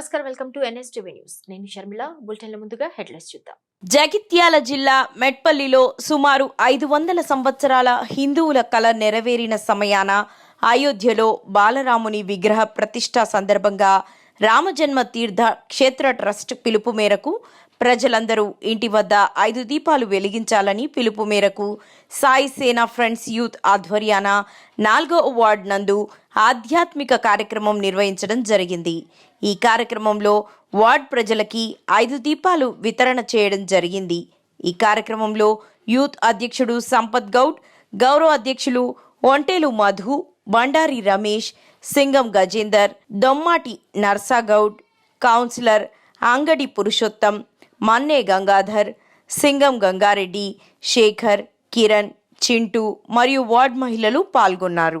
నమస్కారం. Welcome to NSTV news. నేను షర్మిల. బులెటిన్ల ముందుగా హెడ్లైన్స్ చూద్దాం. జగిత్యాల జిల్లా మెట్పల్లిలో సుమారు ఐదు వందల సంవత్సరాల హిందువుల కల నెరవేరిన సమయాన అయోధ్యలో బాలరాముని విగ్రహ ప్రతిష్ట సందర్భంగా రామజన్మ తీర్థ క్షేత్ర ట్రస్ట్ పిలుపు మేరకు ప్రజలందరూ ఇంటి వద్ద ఐదు దీపాలు వెలిగించాలని పిలుపు మేరకు సాయి సేనా ఫ్రెండ్స్ యూత్ ఆధ్వర్యాన నాలుగో వార్డ్ నందు ఆధ్యాత్మిక కార్యక్రమం నిర్వహించడం జరిగింది. ఈ కార్యక్రమంలో వార్డ్ ప్రజలకి ఐదు దీపాలు వితరణ చేయడం జరిగింది. ఈ కార్యక్రమంలో యూత్ అధ్యక్షుడు సంపత్ గౌడ్ గౌరవ అధ్యక్షులు ఒంటేలు మధు బండారి రమేష్ సింగం గజేందర్ దొమ్మాటి నర్సాగౌడ్ కౌన్సిలర్ అంగడి పురుషోత్తం మన్నే గంగాధర్ సింగం గంగారెడ్డి శేఖర్ కిరణ్ చింటూ మరియు వార్డ్ మహిళలు పాల్గొన్నారు.